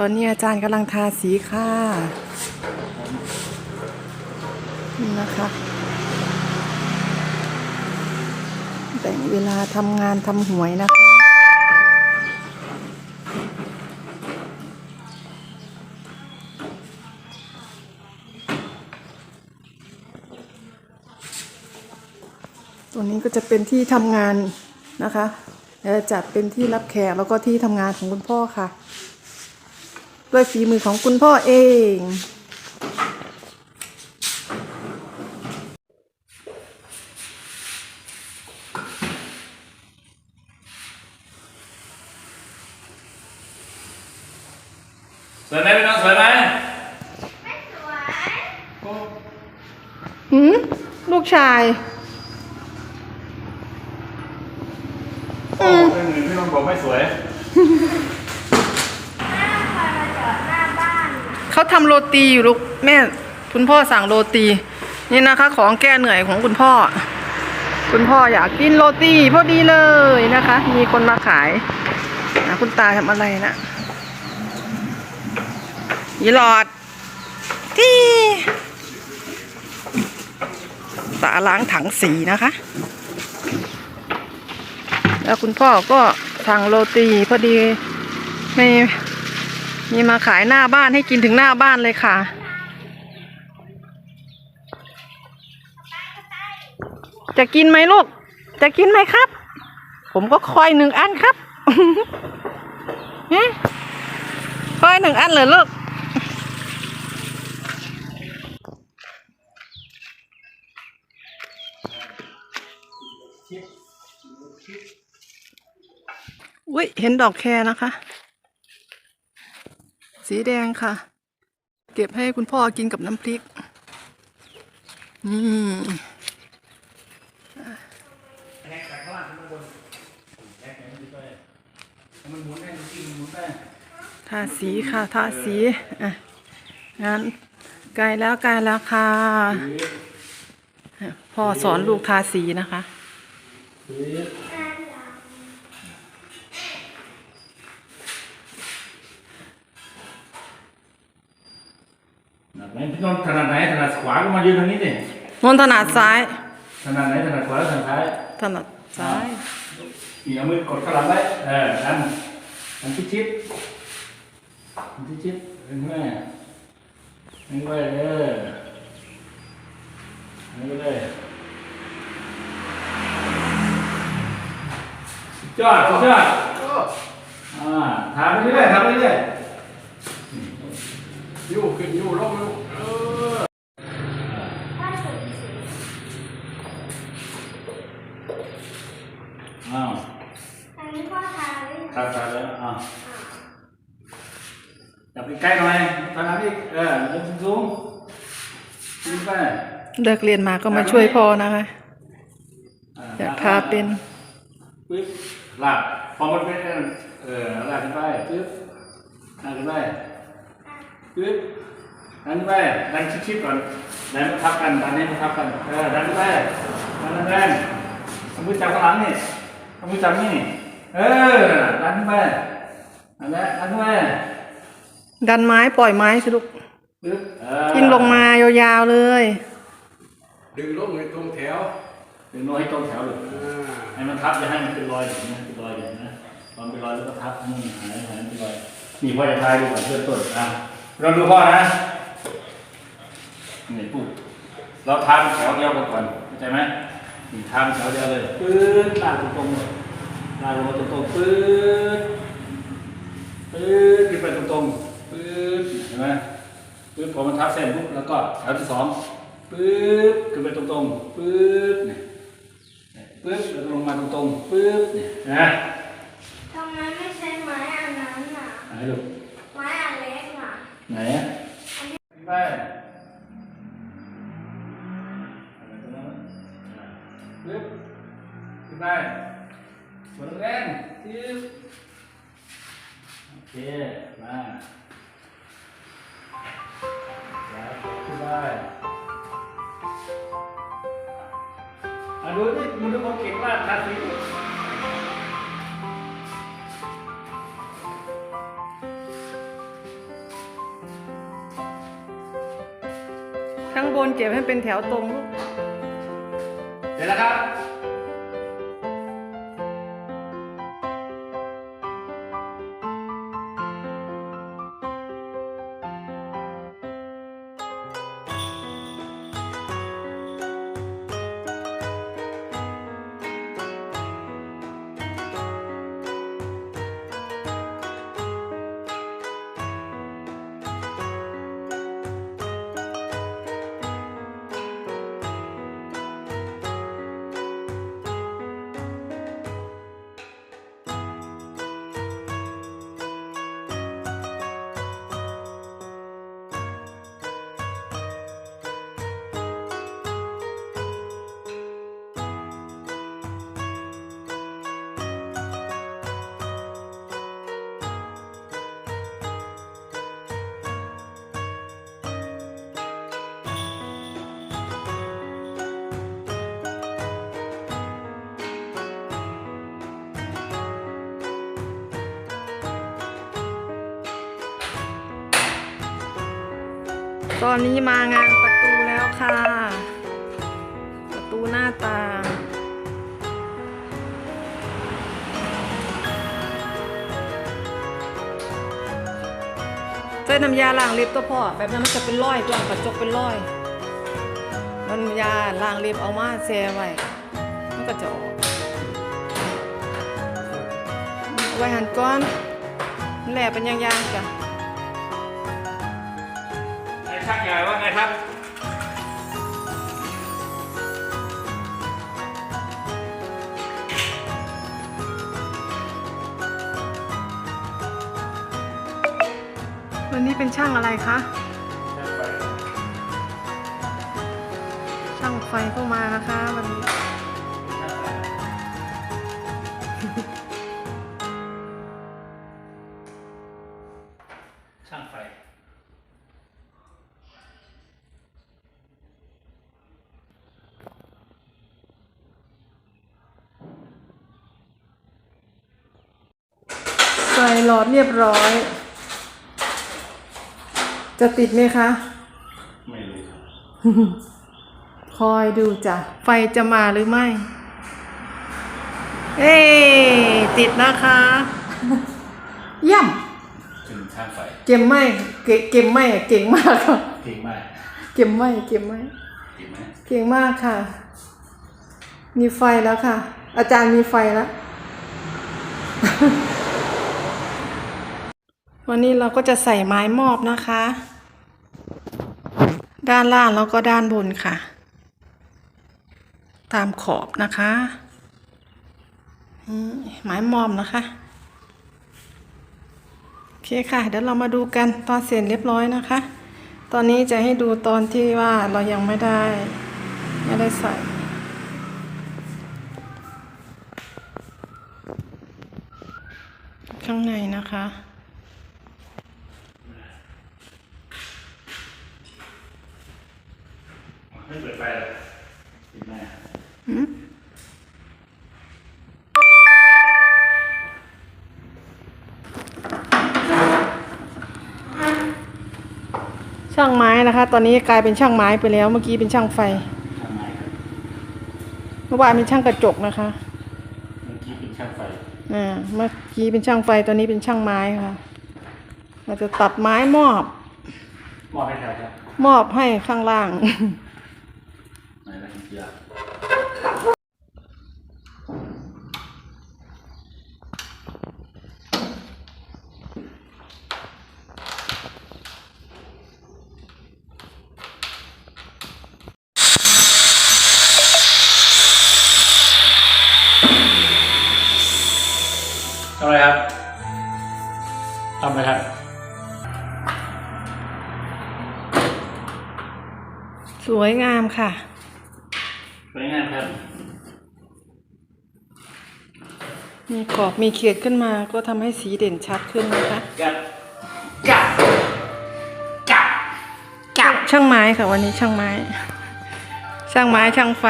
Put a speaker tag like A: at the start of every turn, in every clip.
A: ตอนนี้อาจารย์กำลังทาสีค่ะนี่นะคะแบ่งเวลาทำงานทำหวยนะคะตัวนี้ก็จะเป็นที่ทำงานนะคะจะจัดเป็นที่รับแขกแล้วก็ที่ทำงานของคุณพ่อค่ะ ด้วยฝีมือของคุณพ่อเอง
B: สวยไหมพี่น้องสวยไหม
A: หืมลูกชาย
B: โอ้เป็นหนึ่งพี่น้องบอกไม่สวยา
A: ทำโรตีอยู่ลูกแม่คุณพ่อสั่งโรตี นี่นะคะ ของแก้เหนื่อยของคุณพ่อ คุณพ่ออยากกินโรตีพอดีเลยนะคะ มีคนมาขายนะคุณตาทำอะไรนะยีหลอดที่ตาล้างถังสีนะคะ แล้วคุณพ่อก็สั่งโรตีพอดีไม่ มีมาขายหน้าบ้านให้กินถึงหน้าบ้านเลยค่ะ จะกินไหมลูก จะกินไหมครับ ผมก็คอยหนึ่งอันครับเนี่ยคอยหนึ่งอันเลยลูกอุ้ยเห็นดอกแครนะคะ สีแดงค่ะ เก็บให้คุณพ่อกินกับน้ำพริก นี่ทาสีค่ะทาสีอะงั้นใกล้แล้วใกล้แล้วค่ะพ่อสอนลูกทาสีนะคะ
B: ไหนพี่น้องถนัดไหนถนัดขวาก็มายืนทางนี้ดิ
A: นนถนัดซ้าย
B: ถนัดไหนถนัดขวาหรือถนัดซ้าย
A: ถนัดซ้าย
B: อีเอามือกดข้างหลังไว้เออดันดันชิดชิดดันชิดชิดเห็นไหมเห็นไหมเออเห็นไหมเลยสุดยอดสุดยอดอ่าทำไปเรื่อยๆทำไปเรื่อย
C: ยู่ขึ้นยู่ลงยู่เออ
B: อ้าว
D: อันนี้พ่อทาหรือยัง
B: ครับครับแล้วอ้าวจับไปใกล้หน่อยตอนนั้นอีกเออเดินสูงๆขึ้นไป
A: เลิกเรียนมาก็มาช่วยพ่อนะคะ อยากทาเป็น
B: ปึ๊บลากพอมันเป็นเออลากขึ้นไปปึ๊บลากขึ้นไป ปึ๊บดันขึ้นไปดันชิดๆก่อนดันมาทับกันดันให้มาทับกันเออดันขึ้นไปดันแรงๆเอามือจับข้างหลังนี่เอามือจับนี่เออดันขึ้นไปนั่นแหละดันขึ้นไป
A: ดันไม้ปล่อยไม้สิลูก
B: ปึ๊บเออ
A: ทิ้งลงมายาวๆเลย
C: ดึงลงในตรงแถว
B: ถึงน้อยตรงแถวเลย
C: อ่า
B: ให้มันทับอย่าให้มันเป็นรอยอย่างนี้เป็นรอยอย่างนี้นะตอนเป็นรอยแล้วก็ทับนี่หายหายเป็นรอยนี่พ่อจะทายดูก่อนเพื่อนต้นอะ เราดูพ่อนะ นี่ปุ๊บเราทำแถวเดียวกันก่อนเข้าใจไหมนี่ทำแถวเดียวเลยปื๊ดลากตรงๆเลยลากลงมาตรงๆปื๊ดปื๊ดขึ้นไปตรงๆปื๊ดเห็นไหมปื๊ดพอมันทับเส้นปุ๊บแล้วก็แถวที่สองปื๊ดขึ้นไปตรงๆปื๊ดเนี่ยปึ๊บแล้วก็ลงมาตรงๆปึ๊บเนี่ยนะ
D: ทำไมไม่ใช้ไม้อันนั้นน่ะ
B: ไหนลูก
D: ไม้อันเล็ กน่ะ
B: ไหนอะไปปึ๊บขึ้นไปบนแรงปึ๊ เก็
A: บให้เป็นแถวตรงลูก
B: เสร็จแล้วครับ
A: ตอนนี้มางานประตูแล้วค่ะ ประตูหน้าต่างใช้น้ำยาล้างเล็บตัวพ่อ แบบนั้นมันจะเป็นรอยตัวกระจกเป็นรอยน้ำยาล้างเล็บเอามาแช่ไว้มันก็จะออกไว้หันก้อนมันแหลเป็นยางๆจ้ะ
B: ช่างใหญ่ว่าไงครับ
A: วันนี้เป็นช่างอะไรคะ ช่างไฟเข้ามานะคะ ใส่หลอดเรียบร้อย จะติดไหมคะ
B: ไม่รู้ครับ
A: คอยดูจ้ะ ไฟจะมาหรือไม่ เอ้ติดนะคะเยี่ยม
B: ถึงช่างไฟ
A: เก็มไม่เกเก็มไม่อะเก่งมากค่ะ
B: เก่งมาก
A: เก็มไม่เก็มไม่
B: เก่งไหม
A: เก่งมากค่ะ มีไฟแล้วค่ะ อาจารย์มีไฟแล้ว วันนี้เราก็จะใส่ไม้มอบนะคะ ด้านล่างแล้วก็ด้านบนค่ะ ตามขอบนะคะไม้มอบนะคะโอเคค่ะ เดี๋ยวเรามาดูกันตอนเสร็จเรียบร้อยนะคะ ตอนนี้จะให้ดูตอนที่ว่าเรายังไม่ได้ ไม่ได้ใส่ข้างในนะคะ
B: ไม่เปิดไฟเลยปิดแม่
A: ช่างไม้นะคะ ตอนนี้กลายเป็นช่างไม้ไปแล้ว เมื่อกี้เป็นช่างไฟ
B: ช่างไม้ครับ
A: เมื่อวานเป็นช่างกระจกนะคะ
B: เมื่อกี้เป็นช่างไฟ
A: อ่า เมื่อกี้เป็นช่างไฟ ตอนนี้เป็นช่างไม้ค่ะ เราจะตัดไม้มอบ
B: มอบให้ใครครับ
A: มอบให้ข้างล่าง
B: ไหนละเกียร์ ทำอะไรครับ ทำอะไรครับ
A: สวยงามค่ะ
B: วยงามครับ
A: มีขอบมีเขียดขึ้นมาก็ทำให้สีเด่นชัดขึ้นนะคะ
B: กัดกัดกัดกัด
A: ช่างไม้ค่ะวันนี้ช่างไม้ ช่างไม้ช่างไฟ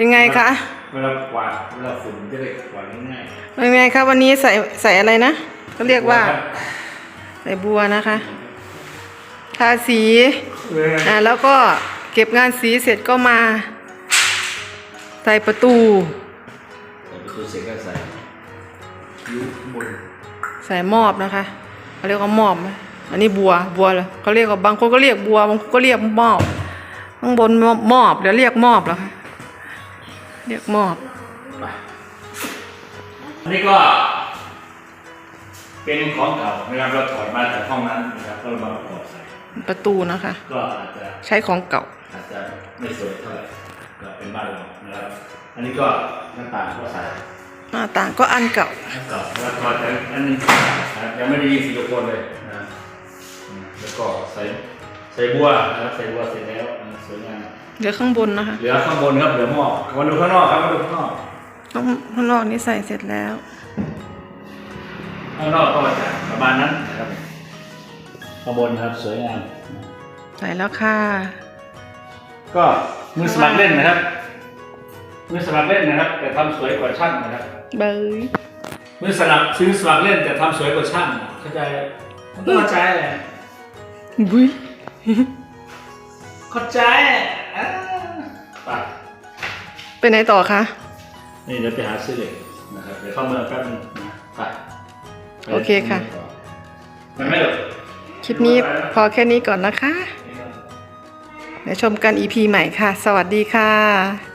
A: ยังไงคะ
B: เวลากวาดเวลาฝุ่นจะได้กวาดง่าย
A: เป็นไงคะวันนี้ใส่ใส่อะไรนะเขา
B: ๆ
A: เรียกว่า
B: ครับ
A: ใส่บัวนะคะ ทาสี
B: เออ
A: อ่าแล้วก็เก็บงานสีเสร็จก็มา ใส่ประตู
B: ประตูเสร็จก็ใส่ยูบน
A: ใส่มอบนะคะเขาเรียกว่ามอบไหมอันนี้บัวบัวเลยเขาเรียกว่าบางคนก็เรียกบัวบางคนก็เรียกมอบข้างบนมอบมอบเดี๋ยวเรียกมอบเหรอคะ เรียกมอบ
B: ไปอันนี้ก็เป็นของเก่านะครับเราถอดมาจากห้องนั้นนะครับก็มาประกอบใส่
A: ประตูนะคะ
B: ก็อาจจะ
A: ใช้ของเก่า
B: อาจจะไม่สวยเท่าไหร่ก็เป็นบ้านเรานะครับอันนี้ก็หน้าต่างก็ใส่
A: หน้าต่างก็อันเก่า
B: หน้าต่างแล้วก็แต่อันนี้นะครับยังไม่ได้ยิงซิลิโคนเลยนะอืมแล้วก็ใส่ใส่บัวนะครับใส่บัวเสร็จแล้วนะสวยงาม
A: เหลือข้างบนนะคะ
B: เหลือข้างบนครับเหลือหม้อมาดูข้างนอกครับมาดูข้างนอก
A: ข้างข้างนอกนี่ใส่เสร็จแล้ว
B: ข้างนอกก็จะประมาณนั้นนะครับข้างบนครับสวยงาม
A: ใส่แล้วค่ะ
B: ก็มือสมัครเล่นนะครับ มือสมัครเล่นนะครับ แต่ทำสวยกว่าช่างนะครับ
A: เบย
B: มือสนับซื้อสมัครเล่นแต่ทำสวยกว่าช่างเข้าใจมันต้องเข้าใจแหละ
A: บุย
B: เข้าใจอ่าไป
A: ไปไหนต่อคะ
B: นี่เดี๋ยวไปหาซื้อเหล็กนะครับเดี๋ยวเข้าเมืองแป๊บนึงนะไปไป
A: โอเคค่ะ
B: มันไม่หรอก
A: คลิปนี้พอแค่นี้ก่อนนะคะ เดี๋ยวชมกัน EP ใหม่ค่ะ สวัสดีค่ะ